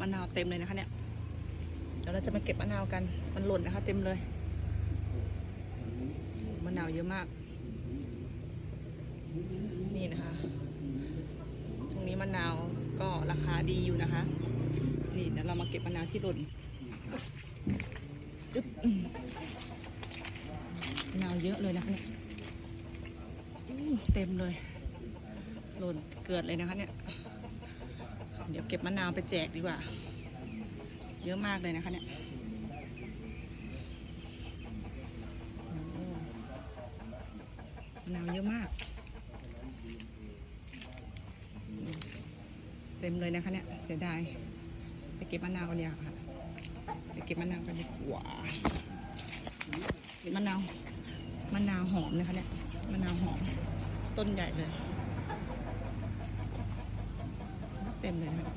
มะนาวเต็มเลยนะคะเนี่ย เดี๋ยวเราจะมาเก็บมะนาวกัน มันหล่นนะคะ เต็มเลย มะนาวเยอะมาก นี่นะคะ ตรงนี้มะนาวก็ราคาดีอยู่นะคะ นี่เดี๋ยวเรามาเก็บมะนาวที่หล่นมะนาวเยอะเลยนะคะเนี่ยเต็มเลย หล่นเกิดเลยนะคะเนี่ย เก็บมะนาวไปแจกดีกว่า เยอะมากเลยนะคะเนี่ยมะนาวเยอะมาก เต็มเลยนะคะเนี่ยเสียดายไปเก็บมะนาวกันดีกว่าค่ะไปเก็บมะนาวกันดีกว่าเก็บมะนาวมะนาวหอมนะคะเนี่ยมะนาวหอมต้นใหญ่เลย เต็มเลยนะคะ